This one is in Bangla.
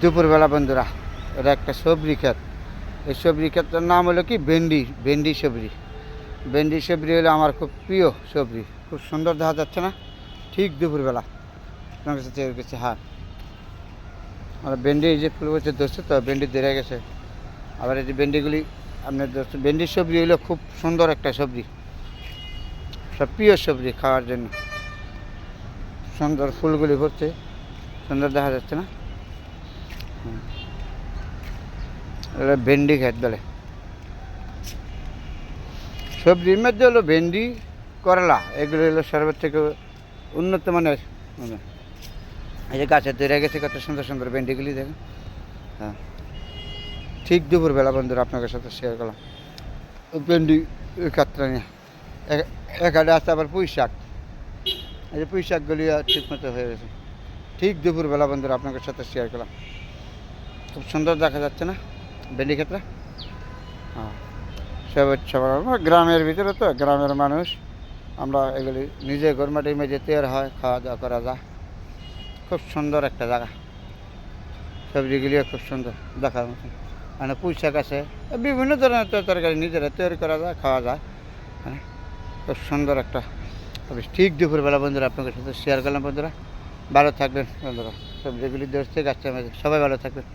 দুপুরবেলা বন্ধুরা, এটা একটা সবজি ক্ষেত। এই সবজি ক্ষেতের নাম হলো কি? ভেন্ডি ভেন্ডি সবজি ভেন্ডি সবজি হলো আমার খুব প্রিয় সবজি খুব সুন্দর দেখা যাচ্ছে না? ঠিক দুপুরবেলা। আপনার কাছে চেয়ে গেছে হ্যাঁ। আর ভেন্ডি যে ফুল বছর ধরছে তো, ভেন্ডি ধরে গেছে। আবার এই যে ভেন্ডিগুলি, আপনার ধরছে ভেন্ডির সবজি হলো খুব সুন্দর একটা সবজি সব প্রিয় সবজি খাওয়ার জন্য। সুন্দর ফুলগুলি ভরছে, সুন্দর দেখা যাচ্ছে না। এটা ভেন্ডি খেত বলে। সবজির মধ্যে হলো ভেন্ডি, করলা, এগুলো হলো সর্বের থেকে উন্নত মানের। মানে এই যে গাছে তৈরি গেছে, কত সুন্দর সুন্দর ভেন্ডিগুলি দেখেন। হ্যাঁ। ঠিক দুপুরবেলা বন্ধুরা আপনাদের সাথে শেয়ার করলাম। ভেন্ডি কাতরা নিয়ে। এখানে আছে আবার পুঁই শাক। এই যে পুঁই শাকগুলি ঠিক মতো হয়ে গেছে। ঠিক দুপুরবেলা বন্ধুরা আপনাদের সাথে শেয়ার করলাম। খুব সুন্দর দেখা যাচ্ছে না? ভেন্ডি ক্ষেত্রে? হ্যাঁ। সব সবার গ্রামের ভিতরে তো, গ্রামের মানুষ। আমরা এগুলি নিজে গরমাটির মেঝে তৈরি হয়, খাওয়া দাওয়া করা যায়। খুব সুন্দর একটা জায়গা। সবজিগুলিও খুব সুন্দর দেখার মতন। মানে পুঁই শাক আছে। বিভিন্ন ধরনের তরকারি নিজেরা তৈরি করা যায়, খাওয়া যায়। হ্যাঁ। খুব সুন্দর একটা ঠিক দুপুরবেলা বন্ধুরা, আপনাদের সাথে শেয়ার করলাম বন্ধুরা। ভালো থাকবেন বন্ধুরা। সবজিগুলি গাছের মাঝে। সবাই ভালো থাকবেন।